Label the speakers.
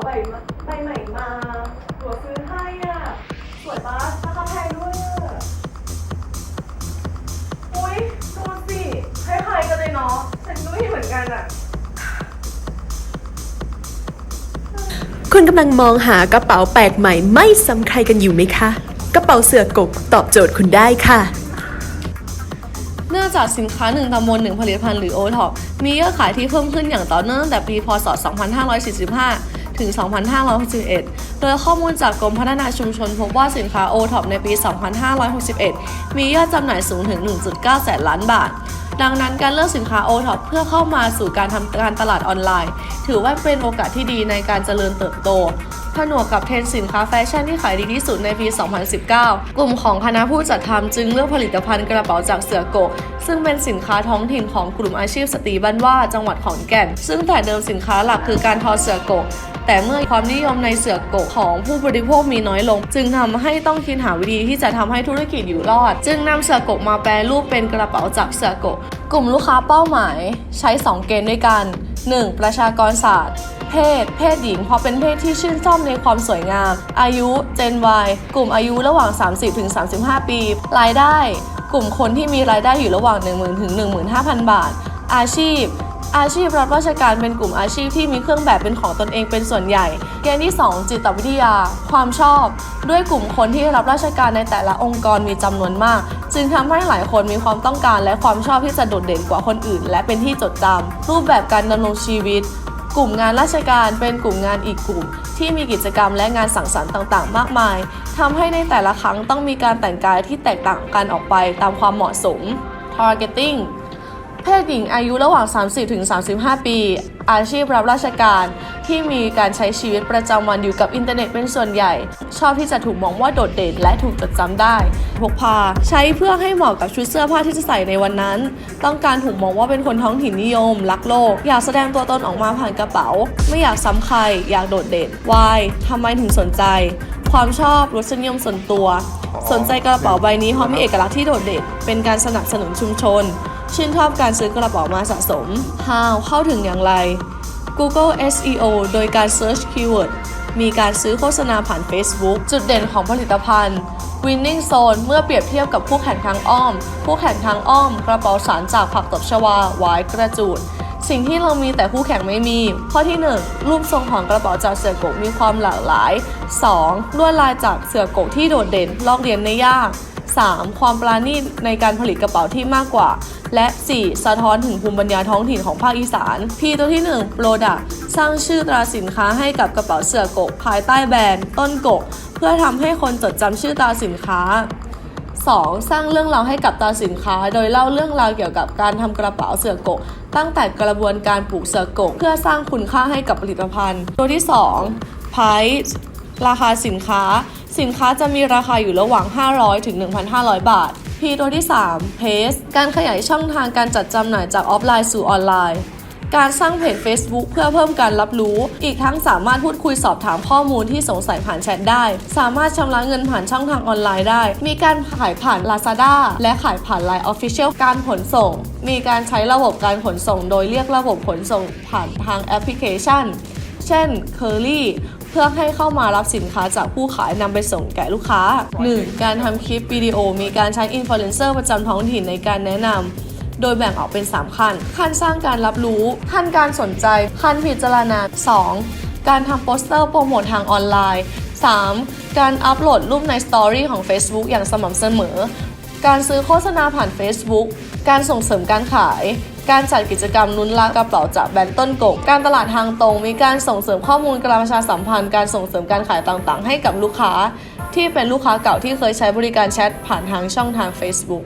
Speaker 1: ใหม่ๆมาหัวซื้อให้อะ สวยปะราคาแพงด้วยอะอุ้ยดูสิคล้ายๆกันเลยเนาะฉันก็ไม่เหมือนกันอะ
Speaker 2: คุณกำลังมองหากระเป๋าแปลกใหม่ไม่ซ้ำใครกันอยู่ไหมคะ กระเป๋าเสือกกตอบโจทย์คุณได้ค่ะ
Speaker 3: เนื่องจากสินค้า 1ตำบล1ผลิตภัณฑ์หรือ o t o p มียอดขายที่เพิ่มขึ้นอย่างต่อเนื่องตั้งแต่ปี พศ 2545 ถึง 2561 โดยข้อมูลจากกรมพัฒนาชุมชนพบว่าสินค้า o t o p ในปี 2561 มียอดจำหน่ายสูงถึง 1.9 แสนล้านบาท ดังนั้นการเลือกสินค้า o t o p เพื่อเข้ามาสู่การทำการตลาดออนไลน์ ถือว่าเป็นโอกาสที่ดีในการเจริญเติบโตผนวกกับเทรนด์สินค้าแฟชั่นที่ขายดีที่สุดในปี 2019 กลุ่มของคณะผู้จัดทำจึงเลือกผลิตภัณฑ์กระเป๋าจากเสือโกกซึ่งเป็นสินค้าท้องถิ่นของกลุ่มอาชีพสตรีบ้านว่าจังหวัดขอนแก่น ซึ่งแต่เดิมสินค้าหลักคือการทอเสือโกกแต่เมื่อความนิยมในเสือโกกของผู้บริโภคมีน้อยลง จึงทำให้ต้องคิดหาวิธีที่จะทำให้ธุรกิจอยู่รอด จึงนำเสือโกกมาแปลรูปเป็นกระเป๋าจากเสือโกกกลุ่มลูกค้าเป้าหมาย ใช้ 2 เกณฑ์ด้วยกัน 1. ประชากรศาสตร์ เพศ เพศหญิงเพราะเป็นเพศที่ชื่นชอบในความสวยงาม อายุ Gen Y กลุ่มอายุระหว่าง 30-35 ปี รายได้ กลุ่มคนที่มีรายได้อยู่ระหว่าง 10,000ถึง15,000 บาท อาชีพ อาชีพรับราชการเป็นกลุ่มอาชีพที่มีเครื่องแบบเป็นของตนเองเป็นส่วนใหญ่ เกณฑ์ที่ 2 จิตวิทยา ความชอบ ด้วยกลุ่มคนที่รับราชการในแต่ละองค์กรมีจำนวนมาก จึงทำให้หลายคนมีความต้องการและความชอบที่จะโดดเด่นกว่าคนอื่น และเป็นที่จดจำรูปแบบการดำรงชีวิตกลุ่มงานราชการเป็นกลุ่มงานอีกกลุ่ม ที่มีกิจกรรมและงานสังสรรค์ต่าง ๆ มากมาย ทำให้ในแต่ละครั้งต้องมีการแต่งกายที่แตกต่างกันออกไปตามความเหมาะสม targeting เพศหญิงอายุระหว่าง 30-35 ปี อาชีพรับราชการที่มีการใช้ชีวิตประจำวันอยู่กับอินเทอร์เน็ตเป็นส่วนใหญ่ ชอบที่จะถูกมองว่าโดดเด่นและถูกจดจำได้ พกพา ใช้เพื่อให้เหมาะกับชุดเสื้อผ้าที่จะใส่ในวันนั้น ต้องการถูกมองว่าเป็นคนท้องถิ่นนิยม รักโลก อยากแสดงตัวตนออกมาผ่านกระเป๋า ไม่อยากซ้ำใคร อยากโดดเด่น Why ทำไมถึงสนใจ ความชอบรสนิยมส่วนตัว สนใจกระเป๋าใบนี้เพราะมีเอกลักษณ์ที่โดดเด่นเป็นการสนับสนุนชุมชน ชื่นชอบการซื้อกระเป๋ามาสะสม How เข้าถึงอย่างไร Google SEO โดยการ Search Keyword มีการซื้อโฆษณาผ่าน Facebook จุดเด่นของผลิตภัณฑ์ Winning Zone เมื่อเปรียบเทียบกับคู่แข่งทางอ้อมคู่แข่งทางอ้อม กระเป๋าสารจากผักตบชวา หวายกระจูด สิ่งที่เรามีแต่คู่แข่งไม่มี ข้อที่ 1 รูปทรงของกระเป๋าจากเสือกกมีความหลากหลาย 2. ลวดลายจากเสือกกที่โดดเด่น ลอกเลียนได้ยาก 3. ความปราณีตในการผลิตกระเป๋าที่มากกว่า และ 4. สะท้อนถึงภูมิปัญญาท้องถิ่นของภาคอีสาน P ตัวที่1 Product สร้างชื่อตราสินค้าให้กับกระเป๋าเสือกกภายใต้แบรนด์ต้นกก เพื่อทำให้คนจดจำชื่อตราสินค้า 2. สร้างเรื่องราวให้กับตราสินค้า โดยเล่าเรื่องราวเกี่ยวกับการทำกระเป๋าเสือกกตั้งแต่กระบวนการปลูกเสือกกเพื่อสร้างคุณค่าให้กับผลิตภัณฑ์ ตัวที่ 2 Price ราคาสินค้า สินค้าจะมีราคาอยู่ระหว่าง 500 ถึง 1,500 บาท P ตัวที่ 3 Pace การขยายช่องทางการจัดจำหน่ายจากออฟไลน์สู่ออนไลน์ การสร้างเพจ Facebook เพื่อเพิ่มการรับรู้ อีกทั้งสามารถพูดคุยสอบถามข้อมูลที่สงสัยผ่านแชทได้ สามารถชำระเงินผ่านช่องทางออนไลน์ได้ มีการขายผ่าน Lazada และขายผ่าน Line Official การขนส่ง มีการใช้ระบบการขนส่ง โดยเรียกระบบขนส่งผ่านทางแอปพลิเคชัน เช่น Curly เพื่อให้เข้ามารับสินค้าจากผู้ขายนำไปส่งแก่ลูกค้า 1. การทำคลิปวิดีโอ มีการใช้อินฟลูเอนเซอร์ประจำท้องถิ่นในการแนะนำ โดยแบ่งออกเป็น 3 ขั้น ขั้นสร้างการรับรู้ ขั้นการสนใจ ขั้นพิจารณา 2. การทำโปสเตอร์โปรโมททางออนไลน์ 3. การอัปโหลดรูปในสตอรี่ของ Facebook อย่างสม่ำเสมอ การซื้อโฆษณาผ่าน Facebook การส่งเสริมการขาย การจัดกิจกรรมนุนลากระเป๋าจากแบรนด์ต้นกกการตลาดทางตรง มีการส่งเสริมข้อมูลการประชาสัมพันธ์ การส่งเสริมการขายต่างๆ ให้กับลูกค้า ที่เป็นลูกค้าเก่าที่เคยใช้บริการแชทผ่านทางช่องทาง Facebook